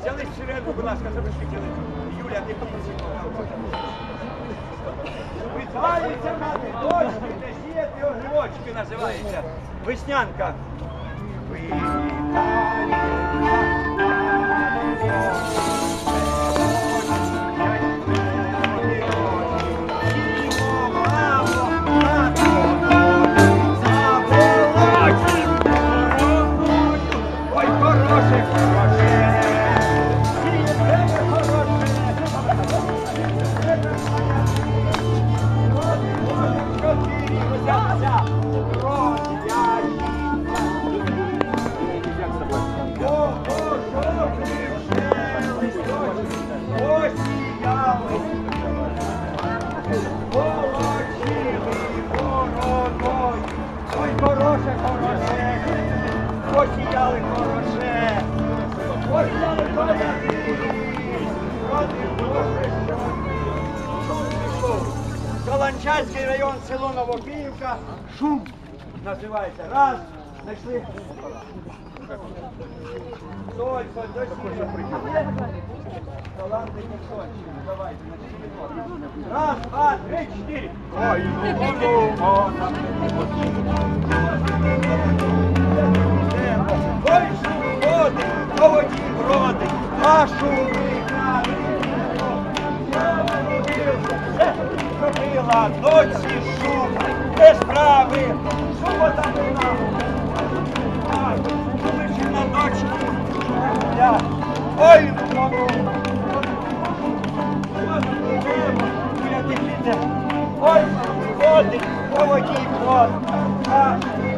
Взяли сирену, будь ласка, запишіть. Юля, ти Вітається мати, дочки, десіти огірочки називається. Веснянка. Ой, Ой, хороше, посіяли хороше, посіяли хороше. Каланчанський район, село Новокиївка, шум називається. Раз, знайшли. Соль, досі. Таланти не. Давайте, значить, Раз, два, три, чотири. Ой, воно, Ой, шум води, по воді броди, а шуми все зробила, доці шум, без справи, pode, pode, vamos aqui, pode.